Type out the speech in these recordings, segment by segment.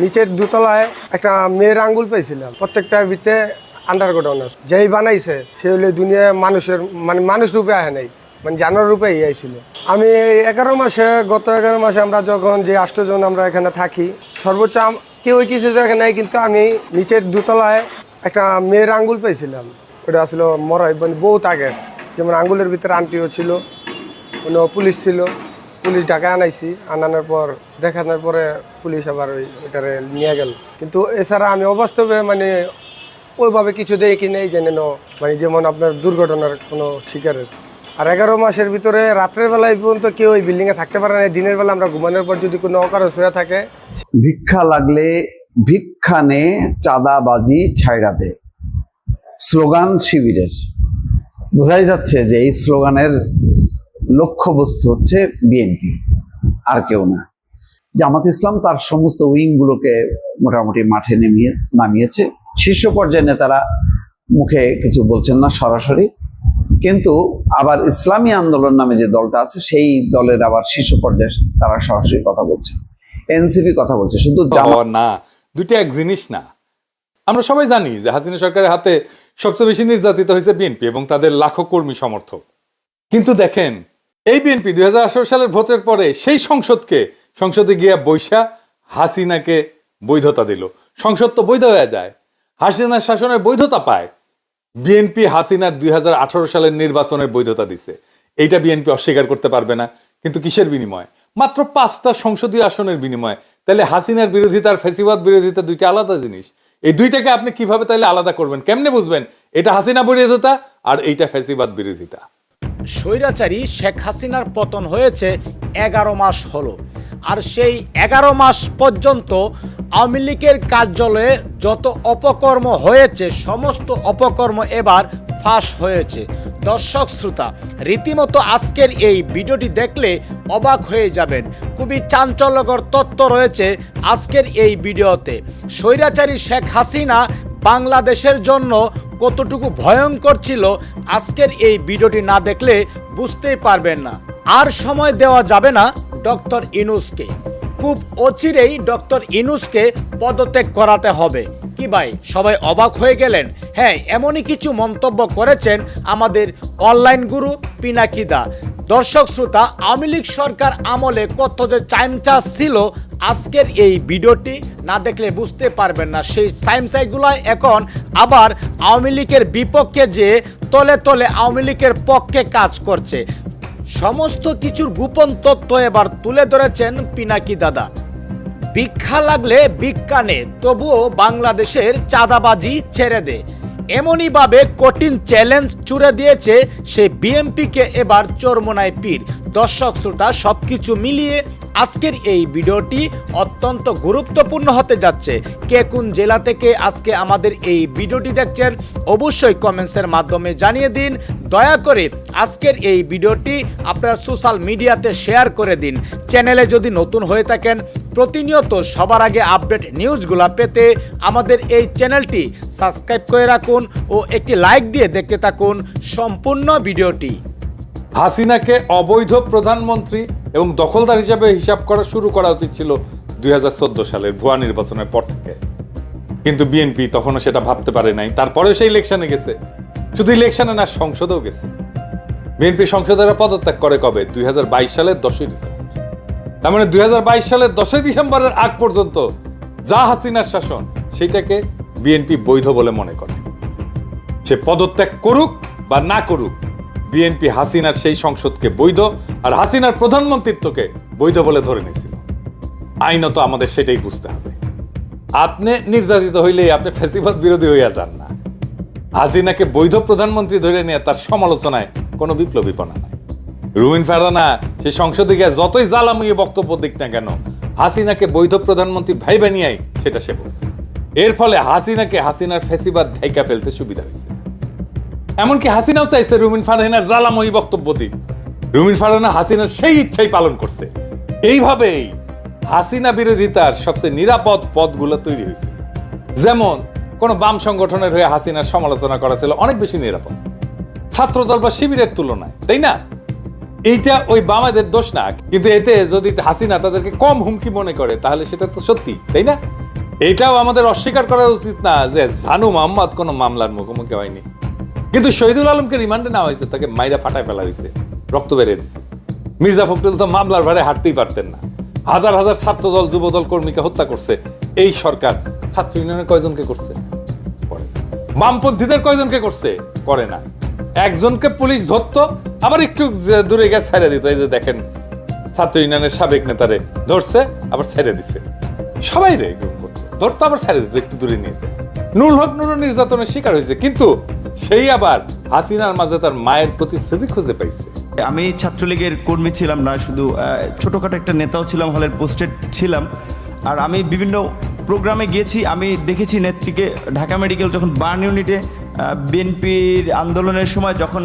নিচের দুতলায় একটা মেয়ের আঙ্গুল পেয়েছিলাম। প্রত্যেকটা ভিতরে আন্ডারগ্রাউন্ড আছে। যেই বানাইছে, সে হলে দুনিয়ায় মানুষের মানে মানুষ রূপে আয় নাই মানে জানোয়ার রূপে আইছিল আমি এগারো মাসে, গত এগারো মাসে আমরা যখন যে আষ্টজন আমরা এখানে থাকি, সর্বোচ্চ কেউ কিছু দেখে নাই, কিন্তু আমি নিচের দুতলায় একটা মেয়ের আঙ্গুল পেয়েছিলাম। ওটা আসলে মরাই মানে বহুত আগের। যেমন আঙ্গুলের ভিতরে আন্টিও ছিল কোনো পুলিশ ছিল। পুলিশ ঢাকা আনাইছি, আনানোর পর, দেখানোর পরে পুলিশ আবার ওই ওইটারে নিয়ে গেল। কিন্তু এছাড়া আমি অবাস্তবে মানে ওইভাবে কিছু দেয় কি নেই জেনে নো মানে যেমন আপনার দুর্ঘটনার কোনো শিকারের। আর এগারো মাসের ভিতরে রাত্রের বেলা এই পর্যন্ত কেউ ওই বিল্ডিংয়ে থাকতে পারে না দিনের বেলা আমরা ঘুমানোর পর যদি কোনো অকারস হয়ে থাকে। ভিক্ষা লাগলে ভিক্ষা নে, চাঁদাবাজি ছাইড়া দে। স্লোগান শিবিরের। বোঝাই যাচ্ছে যে এই স্লোগানের লক্ষ্যবস্তু হচ্ছে বিএনপি আর কেউ না। জামাত ইসলাম তার সমস্ত উইংগুলোকে মোটামুটি মাঠে নেমিয়ে নামিয়েছে। শীর্ষ পর্যায়ের নেতারা মুখে কিছু বলছেন না সরাসরি। কিন্তু আবার ইসলামী আন্দোলন নামে যে দলটা আছে সেই দলের আবার শীর্ষ পর্যায়ে তারা সরাসরি কথা বলছে। এনসিপি কথা বলছে শুধু না দুটো এক জিনিস না। আমরা সবাই জানি যে হাসিনা সরকারের হাতে সবচেয়ে বেশি নির্যাতিত হয়েছে বিএনপি এবং তাদের লাখো কর্মী সমর্থক। কিন্তু দেখেন এই বিএনপি দুই হাজার আঠেরো সালের ভোটের পরে সেই সংসদকে, সংসদে গিয়ে বৈশা হাসিনাকে বৈধতা দিল। সংসদ তো বৈধ হয়ে যায়। হাসিনার শাসনের বৈধতা পায়। বিএনপি হাসিনার দুই হাজার আঠারো সালের নির্বাচনের বৈধতা দিছে। এইটা বিএনপি অস্বীকার করতে পারবে না, কিন্তু কিসের বিনিময়? মাত্র পাঁচটা সংসদীয় আসনের বিনিময়। তাহলে হাসিনার বিরোধিতা আর ফেসিবাদ বিরোধিতা দুইটা আলাদা জিনিস। এই দুইটাকে আপনি কীভাবে তাহলে আলাদা করবেন? কেমনে বুঝবেন? এটা হাসিনা বিরোধিতা আর এইটা ফেসিবাদ বিরোধিতা। স্বৈরাচারী শেখ হাসিনার পতন হয়েছে এগারো মাস হলো। আর সেই এগারো মাস পর্যন্ত আওয়ামী লীগের কার্যালয়ে যত অপকর্ম হয়েছে, সমস্ত অপকর্ম এবার ফাঁস হয়েছে। দর্শক শ্রোতা, রীতিমতো আজকের এই ভিডিওটি দেখলে অবাক হয়ে যাবেন। খুবই চাঞ্চল্যকর তথ্য রয়েছে আজকের এই ভিডিওতে। স্বৈরাচারী শেখ হাসিনা বাংলাদেশের জন্য কতটুকু ভয়ঙ্কর ছিল, আজকের এই ভিডিওটি না দেখলে বুঝতেই পারবেন না। আর সময় দেওয়া যাবে না ডক্টর ইনুসকে। খুব অচিরেই ডক্টর ইনুসকে পদত্যাগ করাতে হবে। কি ভাই, সবাই অবাক হয়ে গেলেন? হ্যাঁ এমনই কিছু মন্তব্য করেছেন আমাদের অনলাইন গুরু পিনাকিদা। দর্শক শ্রোতা, আওয়ামী লীগ সরকার আমলে কত যে চাইমচাস ছিল আজকের এই ভিডিওটি না দেখলে বুঝতে পারবেন না। সেই সাইমসাইগুলাই এখন আবার আওয়ামী লীগের বিপক্ষে যে তলে তলে আওয়ামী লীগের পক্ষে কাজ করছে। সমস্ত কিছুর গোপন তথ্য এবার তুলে ধরেছেন পিনাকি দাদা। ভিক্ষা লাগলে ভিক্ষা নে, তবুও বাংলাদেশের চাঁদাবাজি ছেড়ে দে। এমনইভাবে কঠিন চ্যালেঞ্জ চুড়ে দিয়েছে সে বিএমপিকে এবার চরমোনায় পীর। দর্শক, শ্রোতা সব কিছু মিলিয়ে আজকের এই ভিডিওটি অত্যন্ত গুরুত্বপূর্ণ হতে যাচ্ছে। কে কোন জেলা থেকে আজকে আমাদের এই ভিডিওটি দেখছেন, অবশ্যই কমেন্টসের মাধ্যমে জানিয়ে দিন। দয়া করে আজকের এই ভিডিওটি আপনার সোশ্যাল মিডিয়াতে শেয়ার করে দিন। চ্যানেলে যদি নতুন হয়ে থাকেন, প্রতিনিয়ত সবার আগে আপডেট নিউজগুলো পেতে আমাদের এই চ্যানেলটি সাবস্ক্রাইব করে রাখুন ও একটি লাইক দিয়ে দেখতে থাকুন। সম্পূর্ণ ভিডিওটি। হাসিনাকে অবৈধ প্রধানমন্ত্রী এবং দখলদার হিসাবে হিসাব করা শুরু করা উচিত ছিল দুই হাজার চোদ্দ সালের ভুয়া নির্বাচনের পর থেকে। কিন্তু বিএনপি তখনও সেটা ভাবতে পারে নাই। তারপরেও সেই ইলেকশনে গেছে। শুধু ইলেকশনে না, সংসদেও গেছে। বিএনপি সংসদেরা পদত্যাগ করে কবে? দুই হাজার বাইশ সালের দশই ডিসেম্বর। তার মানে দুই হাজার বাইশ সালের দশই ডিসেম্বরের আগ পর্যন্ত যা হাসিনার শাসন সেটাকে বিএনপি বৈধ বলে মনে করে। সে পদত্যাগ করুক বা না করুক বিএনপি হাসিনার সেই সংসদকে বৈধ আর হাসিনার প্রধানমন্ত্রিত্বকে বৈধ বলে ধরে নিয়েছিল। আইনত আমাদের সেটাই বুঝতে হবে। আপনি নির্যাতিত হইলে আপনি ফ্যাসিবাদ বিরোধী হইয়া যান না। হাসিনাকে বৈধ প্রধানমন্ত্রী ধরে নিয়ে তার সমালোচনায় কোনো বিপ্লবীপনা নাই। রুমিন ফারানা সেই সংসদে গিয়ে যতই জ্বালামুয়ে বক্তব্য দিক না কেন, হাসিনাকে বৈধ প্রধানমন্ত্রী ভাই বানিয়াই সেটা সে বলছে। এর ফলে হাসিনাকে হাসিনার ফেসিবাদ ঢাইকা ফেলতে সুবিধা হয়েছে। এমনকি হাসিনাও চাইছে রুমিন ফারহানার জ্বালাময়ী বক্তব্য দিক। রুমিন ফারহানা হাসিনার সেই ইচ্ছাই পালন করছে। এইভাবেই হাসিনা বিরোধিতার সবচেয়ে নিরাপদ পদগুলো তৈরি হয়েছে। যেমন, কোন বাম সংগঠনের হয়ে হাসিনার সমালোচনা করা ছিল অনেক বেশি নিরাপদ। ছাত্রদল বা শিবিরের তুলনায়, তাই না? এইটা ওই বামাদের দোষ না। কিন্তু এতে যদি হাসিনা তাদেরকে কম হুমকি মনে করে, তাহলে সেটা তো সত্যি, তাই না? এটাও আমাদের অস্বীকার করা উচিত না যে জানু মোহাম্মদ কোনো মামলার মুখোমুখি হয়নি। কিন্তু শহীদুল আলমকে রিমান্ডে নেওয়া হয়েছে, তাকে মাইরা ফাটায় ফেলা হয়েছে, রক্ত বেরিয়ে দিছে মির্জা ফখরুল তো মামলার ভারে হাঁটতেই পারতেন না। হাজার হাজার ছাত্রদল, যুবদল কর্মীকে হত্যা করছে। এই সরকার, ছাত্র ইউনিয়নের কয়জনকে করছে? করে বামপন্থীদের কয়জনকে করছে? করে না। একজনকে পুলিশ ধরতো, আবার একটু দূরে গিয়ে ছেড়ে দিত। এই যে দেখেন, ছাত্র ইউনিয়নের সাবেক নেতারে ধরছে, আবার ছেড়ে দিছে। সবাই রে, ধরতো, আবার ছেড়ে দিচ্ছে একটু দূরে নিয়ে। নুরুল হক নুরুল নির্যাতনের শিকার হয়েছে। কিন্তু সেই আবার হাসিনার মাঝে তার মায়ের প্রতি ছবি খুঁজে পাইছে। আমি ছাত্রলীগের কর্মী ছিলাম না, শুধু ছোটখাটো একটা নেতাও ছিলাম, হলের পোস্টেড ছিলাম। আর আমি বিভিন্ন প্রোগ্রামে গিয়েছি, আমি দেখেছি নেত্রীকে ঢাকা মেডিকেল যখন বার্ন ইউনিটে বিএনপির আন্দোলনের সময় যখন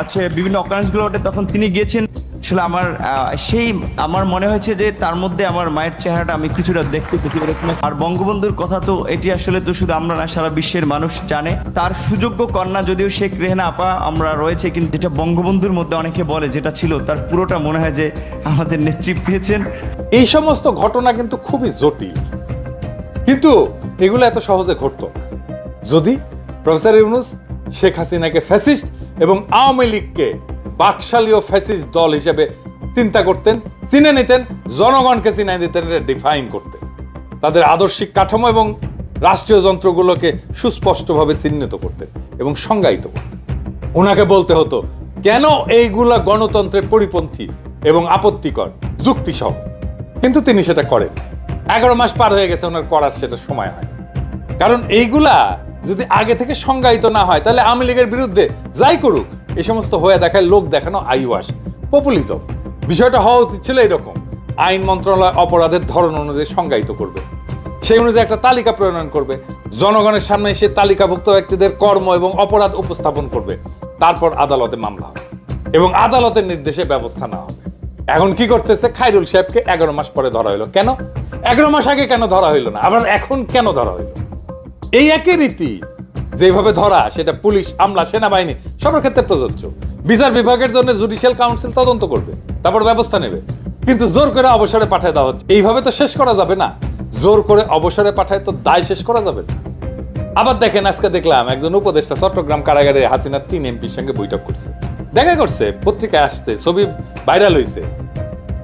আছে, বিভিন্ন অকারেন্সগুলো ওঠে তখন তিনি গিয়েছেন। আসলে আমার সেই আমার মনে হয়েছে যে তার মধ্যে আমার মায়ের চেহারাটা আমি কিছুটা দেখতে পেয়েছি এরকম। আর বঙ্গবন্ধুর কথা তো এটি আসলে তো শুধু আমরা না, সারা বিশ্বের মানুষ জানে। তার সুযোগ্য কন্যা যদিও শেখ রেহেনা আপা, আমরা রয়েছে কিন্তু যেটা বঙ্গবন্ধুর মধ্যে অনেকে বলে যেটা ছিল, তার পুরোটা মনে হয় যে আমাদের নেত্রী পেয়েছেন। এই সমস্ত ঘটনা কিন্তু খুবই জটিল। কিন্তু এগুলো এত সহজে ঘটতো যদি প্রফেসর ইউনুস, শেখ হাসিনাকে ফ্যাসিস্ট এবং আওয়ামী লীগকে বাকশালীয় ফ্যাসিস্ট দল হিসেবে চিন্তা করতেন, চিনে নিতেন, জনগণকে চিনে দিতেন ডিফাইন করতেন। তাদের আদর্শিক কাঠামো এবং রাষ্ট্রীয় যন্ত্রগুলোকে সুস্পষ্টভাবে চিহ্নিত করতেন এবং সংজ্ঞায়িত করতেন। ওনাকে বলতে হতো, কেন এইগুলা গণতন্ত্রের পরিপন্থী এবং আপত্তিকর, যুক্তিসহ? কিন্তু তিনি সেটা করেন। এগারো মাস পার হয়ে গেছে, ওনার করার সেটা সময় হয়। কারণ এইগুলা যদি আগে থেকে সংজ্ঞায়িত না হয়, তাহলে আওয়ামী লীগের বিরুদ্ধে যাই করুক এই সমস্ত হয়ে দেখায়, লোক দেখানো, আইওয়াস। পপুলিজম বিষয়টা হওয়া উচিত ছিল এরকম। আইন মন্ত্রণালয় অপরাধের ধরন অনুযায়ী সংজ্ঞায়িত করবে। সেই অনুযায়ী একটা তালিকা প্রণয়ন করবে। জনগণের সামনে সে তালিকাভুক্ত ব্যক্তিদের কর্ম এবং অপরাধ উপস্থাপন করবে। তারপর আদালতে মামলা হবে এবং আদালতের নির্দেশে ব্যবস্থা নেওয়া হবে। এখন কি করতেছে? খাইরুল সাহেবকে এগারো মাস পরে ধরা হইল কেন? এগারো মাস আগে কেন ধরা হইল না? আবার এখন কেন ধরা হইল এই একই রীতি যেভাবে ধরা, সেটা পুলিশ, আমলা, সেনাবাহিনী, সবার ক্ষেত্রে প্রযোজ্য। বিচার বিভাগের জন্য জুডিশিয়াল কাউন্সিল তদন্ত করবে, তারপর ব্যবস্থা নেবে। কিন্তু জোর করে অবসরে পাঠায় দেওয়া হচ্ছে। এইভাবে তো শেষ করা যাবে না। জোর করে অবসরে পাঠায় তো দায় শেষ করা যাবে না। আবার দেখেন, আজকে দেখলাম একজন উপদেষ্টা চট্টগ্রাম কারাগারে হাসিনার তিন এমপির সঙ্গে বৈঠক করছে। দেখা করছে, পত্রিকায় আসছে, ছবি ভাইরাল হয়েছে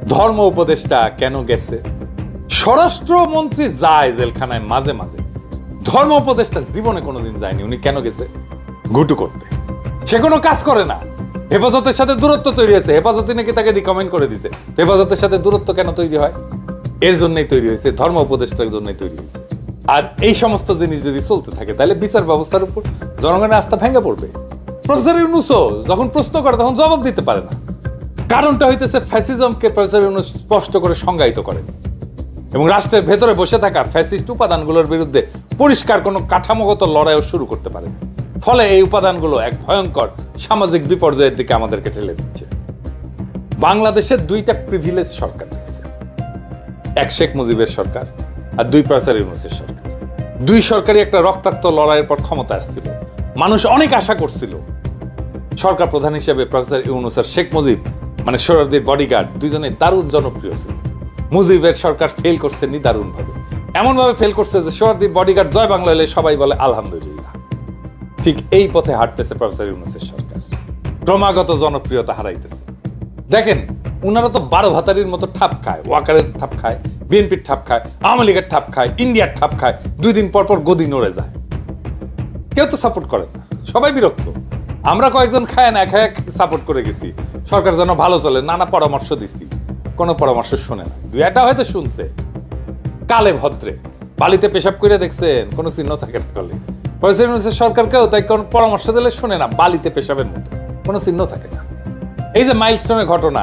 ধর্ম উপদেষ্টা কেন গেছে? স্বরাষ্ট্রমন্ত্রী যায় জেলখানায় মাঝে মাঝে। ধর্ম উপদেষ্টা জীবনে কোনোদিন যায়নি, উনি কেন গেছে? গুটু করতে। সে কোনো কাজ করে না। হেফাজতের সাথে দূরত্ব তৈরি হয়েছে। হেফাজতে নাকি তাকে রিকমেন্ড করে দিছে। হেফাজতের সাথে দূরত্ব কেন তৈরি হয়? এর জন্যই তৈরি হয়েছে, ধর্ম উপদেষ্টার জন্যই তৈরি হয়েছে। আর এই সমস্ত জিনিস যদি চলতে থাকে, তাহলে বিচার ব্যবস্থার উপর জনগণের আস্থা ভেঙে পড়বে। প্রফেসর ইউনুসও যখন প্রশ্ন করে, তখন জবাব দিতে পারে না। কারণটা হইতেছে, ফ্যাসিজমকে প্রফেসর ইউনুস স্পষ্ট করে সংজ্ঞায়িত করেন। এবং রাষ্ট্রের ভেতরে বসে থাকা ফ্যাসিস্ট উপাদানগুলোর বিরুদ্ধে পরিষ্কার কোনো কাঠামোগত লড়াইও শুরু করতে পারে। ফলে এই উপাদানগুলো এক ভয়ঙ্কর সামাজিক বিপর্যয়ের দিকে আমাদেরকে ঠেলে দিচ্ছে। বাংলাদেশের দুইটা প্রিভিলেজ সরকার রয়েছে এক শেখ মুজিবের সরকার আর দুই প্রফেসর ইউনুসের সরকার। দুই সরকারই একটা রক্তাক্ত লড়াইয়ের পর ক্ষমতা আসছিল। মানুষ অনেক আশা করছিল। সরকার প্রধান হিসেবে প্রফেসর ইউনুস আর শেখ মুজিব মানে সৌরদের বডিগার্ড দুজনে দারুণ জনপ্রিয় ছিল। মুজিবের সরকার ফেল করছে নি দারুণ ভাবে এমন ভাবে ফেল করছে যে সৌরদীপ বডিগার্ড জয় বাংলা এলে সবাই বলে, আলহামদুলিল্লাহ। ঠিক এই পথে হাঁটতেছে প্রফেসর ইউনুসের সরকার। ক্রমাগত জনপ্রিয়তা হারাইতেছে। দেখেন, উনারা তো বারো ভাতারির মতো ঠাপ খায়, ওয়াকারের ঠাপ খায়, বিএনপির ঠাপ খায়, আওয়ামী লীগের ঠাপ খায়, ইন্ডিয়ার ঠাপ খায়, দুই দিন পর পর গদি নড়ে যায়। কেউ তো সাপোর্ট করে না, সবাই বিরক্ত। আমরা কয়েকজন খায় না খায় সাপোর্ট করে গেছি। সরকার যেন ভালো চলে, নানা পরামর্শ দিছি। কোনো পরামর্শ শোনে না। দুই একটা হয়তো শুনছে। কালে ভদ্রে। বালিতে পেশাব করে দেখছেন, কোনো চিহ্ন থাকে না কলে। ইউনূসের সরকারকেও, তাই কোনো পরামর্শ দিলে শুনে না, বালিতে পেশাবের মতো। কোনো চিহ্ন থাকে না। এই যে মাইলস্টোনের ঘটনা,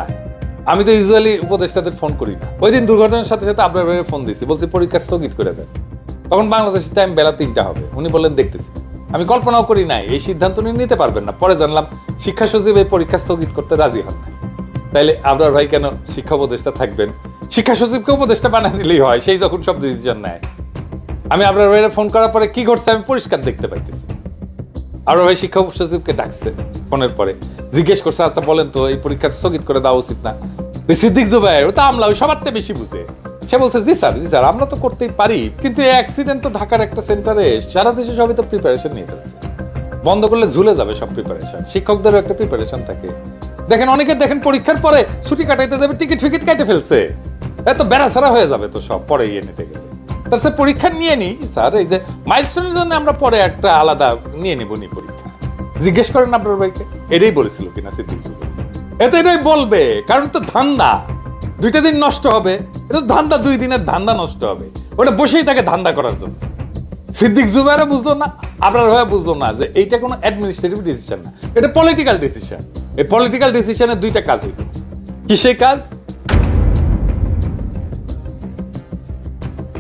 আমি তো ইউজুয়ালি উপদেষ্টাদের ফোন করি না। ওই দিন দুর্ঘটনার সাথে সাথে আপনার ফোন দিছি বলছি, পরীক্ষা স্থগিত করে দেন। তখন বাংলাদেশের টাইম বেলা তিনটা হবে। উনি বললেন, দেখতেছি। আমি কল্পনাও করি নাই, এই সিদ্ধান্ত উনি নিতে পারবেন না। পরে জানলাম, শিক্ষা সচিব এই পরীক্ষা স্থগিত করতে রাজি হন নাই। তাইলে আবরার ভাই কেন শিক্ষা উপদেষ্টা থাকবেন? শিক্ষা সচিবকে উপদেষ্টা বানিয়ে দিলেই হয়, সেই যখন সব ডিসিশন নেয়। আমি আবরার ভাইয়ের ফোন করার পরে কি ঘটছে আমি পরিষ্কার দেখতে পাইতেছি। আবরার ভাই শিক্ষা সচিবকে ডাকছে ফোনের পরে। জিজ্ঞেস করছে আচ্ছা বলেন তো, এই পরীক্ষা স্থগিত করে দেওয়া উচিত না? সিদ্দিক জুবাইর, ও তো আমলা ওই সবার থেকে বেশি বুঝে। সে বলছে, জি স্যার জি স্যার, আমরা তো করতেই পারি, কিন্তু এই অ্যাক্সিডেন্ট তো ঢাকার একটা সেন্টারে সারা দেশে সবাই তো প্রিপারেশন নিয়ে ফেলছে। বন্ধ করলে ঝুলে যাবে সব প্রিপারেশন শিক্ষকদেরও একটা প্রিপারেশন থাকে। দেখেন, অনেকে দেখেন পরীক্ষার পরে ছুটি কাটাইতে যাবে টিকিট ফিকিট কাটে ফেলছে। এত বেড়াছাড়া হয়ে যাবে তো সব, পরে ইয়ে নিতে গেলে। তার সে পরীক্ষা নিয়ে নি স্যার, এই যে মাইলস্টোনের জন্য আমরা পরে একটা আলাদা নিয়ে নিব নি পরীক্ষা। জিজ্ঞেস করেন আপনার ভাইকে এটাই বলেছিল কিনা সিদ্দিক জুবের এ এটাই বলবে, কারণ তো ধান্দা, দুইটা দিন নষ্ট হবে এটা ধান্দা, দুই দিনের ধান্দা নষ্ট হবে। ওটা বসেই তাকে ধান্দা করার জন্য। সিদ্দিক জুবাইরও বুঝলো না, আপনার ভাই বুঝলো না যে এইটা কোনো অ্যাডমিনিস্ট্রেটিভ ডিসিশন না, এটা পলিটিক্যাল ডিসিশন এই পলিটিক্যাল ডিসিশনে দুইটা কাজ হইতো কি সেই কাজ?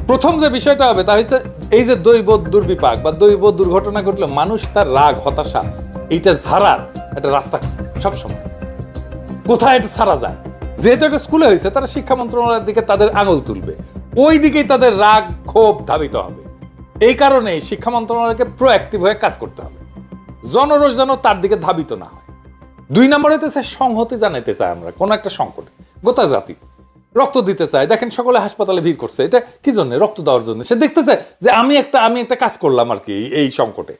প্রথম যে বিষয়টা হবে তা হচ্ছে এই যে দৈব দুর্বিপাক বা দৈব দুর্ঘটনা ঘটলে মানুষ তার রাগ, হতাশা, এইটা ঝাড়ার একটা রাস্তা সবসময়। কোথায় এটা ছাড়া যায়? যেহেতু এটা স্কুলে হয়েছে, তারা শিক্ষা মন্ত্রণালয়ের দিকে তাদের আঙুল তুলবে। ওই দিকেই তাদের রাগ, ক্ষোভ ধাবিত হবে। এই কারণে শিক্ষা মন্ত্রণালয়কে প্রোঅ্যাক্টিভ হয়ে কাজ করতে হবে। জনরোষ যেন তার দিকে ধাবিত না হয়। দুই নম্বরে হতেছে সংহতি জানাইতে চাই আমরা, কোনো একটা সংকটে। গোটা জাতি। রক্ত দিতে চায়। দেখেন সকলে হাসপাতালে ভিড় করছে। এটা কি জন্য? রক্ত দেওয়ার জন্য। সে দেখতে চায় যে আমি একটা আমি একটা কাজ করলাম আর কি এই সংকটে।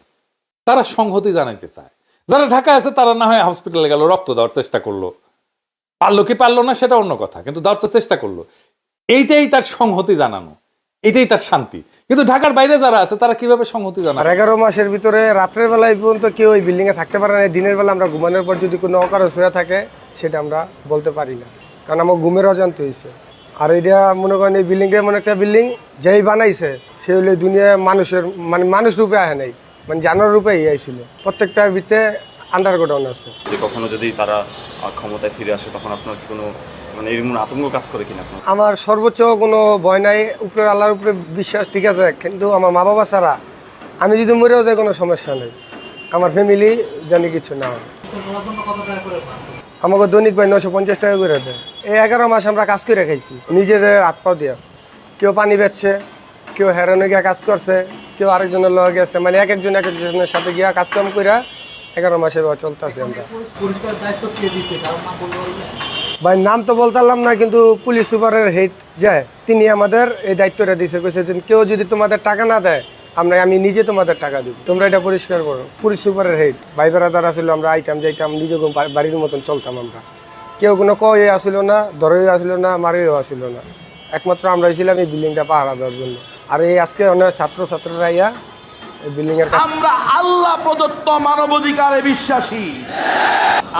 তারা সংহতি জানাইতে চায়। যারা ঢাকা আছে, তারা না হয় হসপিটালে গেল, রক্ত দেওয়ার চেষ্টা করল। পারল কি পারল না, সেটা অন্য কথা, কিন্তু দেওয়ার তো চেষ্টা করল। এইটাই তার সংহতি জানানো। এটাই তার শান্তি। কিন্তু ঢাকার বাইরে যারা আছে, তারা কীভাবে সংহতি জানাবে? এগারো মাসের ভিতরে রাত্রের বেলায় পর্যন্ত কেউ ওই বিল্ডিং এ থাকতে পারে না। দিনের বেলা আমরা ঘুমানোর পর যদি কোনো অকারস হয়ে থাকে, সেটা আমরা বলতে পারি না। কারণ আমার ঘুমের অজান্ত হয়েছে আর এটা মনে করেন এই বিল্ডিংটা এমন একটা বিল্ডিং যেই বানাইছে সে হলে দুনিয়ায় মানুষের মানে মানুষ রূপে আহে নাই মানে জানোয়ার রূপেই আইছিল। প্রত্যেকটার ভিতরে আন্ডার গোডাউন আছে। যে কখনো যদি তারা ক্ষমতায় ফিরে আসে তখন আপনার কি কোনো মানে এরকম আতঙ্ক কাজ করে কিনা আপনার? আমার সর্বোচ্চ কোনো ভয় নাই উপরে আল্লাহর উপরে বিশ্বাস ঠিক আছে কিন্তু আমার মা বাবা ছাড়া আমি যদি মরেও যাই কোনো সমস্যা নেই। আমার ফ্যামিলি জানি কিছু না। হয়। আমাকে দৈনিক ভাই নশো পঞ্চাশ টাকা করে দেয়। এই এগারো মাস আমরা কাজ করে খাইছি। নিজেদের হাত পাও দিয়া। কেউ পানি বেচছে কেউ হেরোনে গিয়া কাজ করছে কেউ আরেকজনের লগে গেছে। মানে এক একজন এক একজনের সাথে গিয়া কাজকাম করে এগারো মাসের চলতেছে আমরা। ভাই নাম তো বলতাম না কিন্তু পুলিশ সুপারের হেড যায় তিনি আমাদের এই দায়িত্বটা দিছে। কইছে যে কেউ যদি তোমাদের টাকা না দেয় আমরা আমি নিজে তোমাদের টাকা দিব। তোমরা এটা পরিষ্কার করো। পুলিশ সুপারের হেড ভাই বেড়াদার আসলে আমরা আইতাম যাইতাম নিজে বাড়ির মতন চলতাম আমরা। কেউ কোনো কয়ে আসিল না ধরেও আসিল না মারেও আসিল না। একমাত্র আমরা ছিলাম এই বিল্ডিংটা পাহারা দেওয়ার জন্য। আর এই আজকে অনেক ছাত্র ছাত্ররা ইয়া এই আমরা আল্লাহ প্রদত্ত মানবাধিকারে বিশ্বাসী।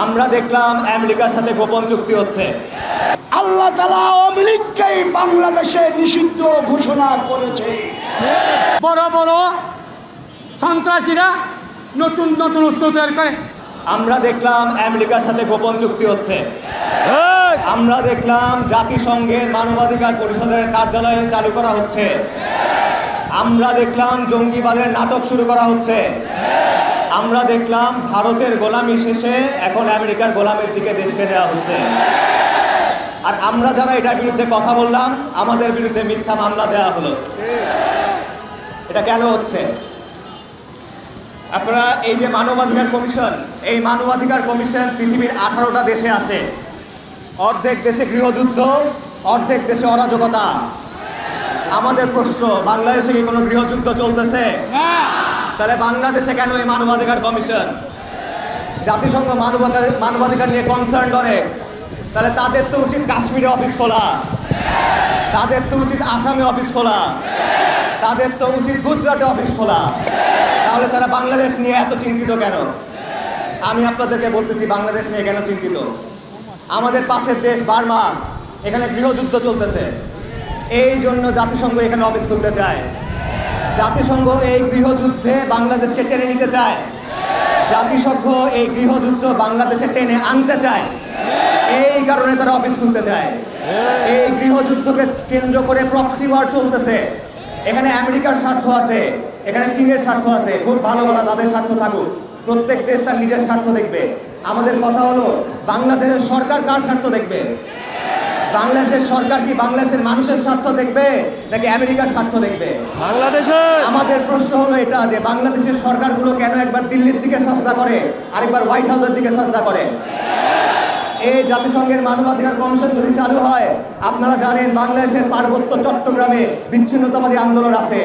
আমরা দেখলাম আমেরিকার সাথে গোপন চুক্তি হচ্ছে। আল্লাহ তালা আওয়ামী লীগকেই বাংলাদেশে নিষিদ্ধ ঘোষণা করেছে। বড় বড় সন্ত্রাসীরা নতুন নতুন অস্ত্র তৈরি করে। আমরা দেখলাম আমেরিকার সাথে গোপন চুক্তি হচ্ছে। আমরা দেখলাম জাতিসংঘের মানবাধিকার পরিষদের কার্যালয় চালু করা হচ্ছে। আমরা দেখলাম জঙ্গিবাদের নাটক শুরু করা হচ্ছে। আমরা দেখলাম ভারতের গোলামি শেষে এখন আমেরিকার গোলামের দিকে দেশকে নেওয়া হচ্ছে। আর আমরা যারা এটার বিরুদ্ধে কথা বললাম আমাদের বিরুদ্ধে মিথ্যা মামলা দেওয়া হলো। এটা কেন হচ্ছে? আপনারা এই যে মানবাধিকার কমিশন এই মানবাধিকার কমিশন পৃথিবীর আঠারোটা দেশে আছে। অর্ধেক দেশে গৃহযুদ্ধ অর্ধেক দেশে অরাজকতা। আমাদের প্রশ্ন বাংলাদেশে কি কোনো গৃহযুদ্ধ চলতেছে? তাহলে বাংলাদেশে কেন এই মানবাধিকার কমিশন? জাতিসংঘ মানবাধিকার মানবাধিকার নিয়ে কনসার্ন অনেক। তাহলে তাদের তো উচিত কাশ্মীরে অফিস খোলা। তাদের তো উচিত আসামে অফিস খোলা। তাদের তো উচিত গুজরাটে অফিস খোলা। তাহলে তারা বাংলাদেশ নিয়ে এত চিন্তিত কেন? আমি আপনাদেরকে বলতেছি, বাংলাদেশ নিয়ে কেন চিন্তিত? আমাদের পাশের দেশ, বার্মা, এখানে গৃহযুদ্ধ চলতেছে। এই জন্য জাতিসংঘ এখানে অফিস খুলতে চায়। জাতিসংঘ এই গৃহযুদ্ধে বাংলাদেশকে টেনে নিতে চায়। জাতিসংঘ এই গৃহযুদ্ধ বাংলাদেশে টেনে আনতে চায়। এই কারণে তারা অফিস খুলতে চায়। এই গৃহযুদ্ধকে কেন্দ্র করে প্রক্সি ওয়ার চলতেছে। এখানে আমেরিকার স্বার্থ আছে এখানে চীনের স্বার্থ আছে খুব ভালো কথা তাদের স্বার্থ থাকুক। প্রত্যেক দেশ তার নিজের স্বার্থ দেখবে। আমাদের কথা হলো বাংলাদেশের সরকার কার স্বার্থ দেখবে? বাংলাদেশের সরকার কি বাংলাদেশের মানুষের স্বার্থ দেখবে নাকি আমেরিকার স্বার্থ দেখবে? বাংলাদেশের! আমাদের প্রশ্ন হলো এটা যে বাংলাদেশের সরকারগুলো কেন একবার দিল্লির দিকে সাজদা করে আরেকবার হোয়াইট হাউসের দিকে সাজদা করে? এই জাতিসংঘের মানবাধিকার কমিশন যদি চালু হয়, আপনারা জানেন বাংলাদেশের পার্বত্য চট্টগ্রামে বিচ্ছিন্নতাবাদী আন্দোলন আছে।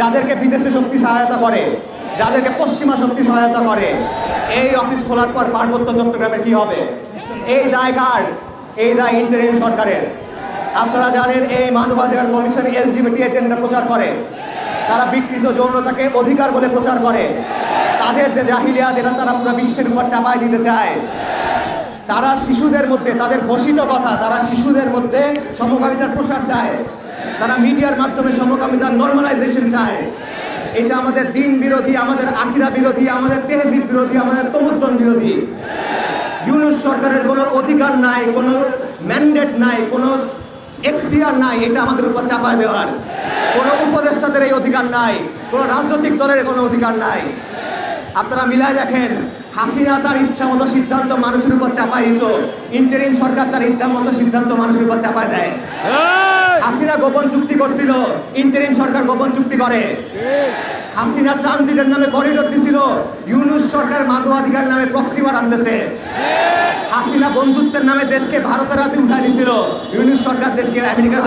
যাদেরকে বিদেশি শক্তি সহায়তা করে, যাদেরকে পশ্চিমা শক্তি সহায়তা করে, এই অফিস খোলার পর পার্বত্য চট্টগ্রামের কি হবে? এই দায় কার? এই দায় ইন্টারিম সরকারের। আপনারা জানেন এই মানবাধিকার কমিশন এলজিবিটি এজেন্ডা প্রচার করে। তারা বিকৃত যৌনতাকে অধিকার বলে প্রচার করে। তাদের যে জাহিলিয়াত, এটা তারা পুরো বিশ্বের উপর চাপায় দিতে চায়। তারা শিশুদের মধ্যে, তাদের ঘোষিত কথা, তারা শিশুদের মধ্যে সমকামিতার প্রসার চায়। তারা মিডিয়ার মাধ্যমে সমকামিতার নর্মালাইজেশন চায়। এটা আমাদের দিন বিরোধী, আমাদের আকিরা বিরোধী, আমাদের তেহজিব বিরোধী, আমাদের তমুদ্দন বিরোধী। ইউনুস সরকারের কোনো অধিকার নাই, কোনো ম্যান্ডেট নাই, কোনো এখতিয়ার নাই, এটা আমাদের উপর চাপায় দেওয়ার। কোনো উপদেষ্টাদের এই অধিকার নাই, কোনো রাজনৈতিক দলের কোনো অধিকার নাই। আপনারা মিলায় দেখেন হাসিনা তার ইচ্ছা মতো সিদ্ধান্ত মানুষের উপর চাপায় দিত। ইন্টারিম সরকার তার ইচ্ছা মতো সিদ্ধান্ত মানুষের উপর চাপায় দেয়। হাসিনা গোপন চুক্তি করছিল ইন্টারিম সরকার গোপন চুক্তি করে। হাসিনা ট্রানজিটের নামে করিডোর দিছিল ইউনুস সরকার মানবাধিকার নামে প্রক্সিবার আনতেছে। হাসিনা বন্ধুত্বের নামে দেশকে ভারতের হাতে উঠাই দিছিল ইউনুস সরকার দেশকে আমেরিকার হাতে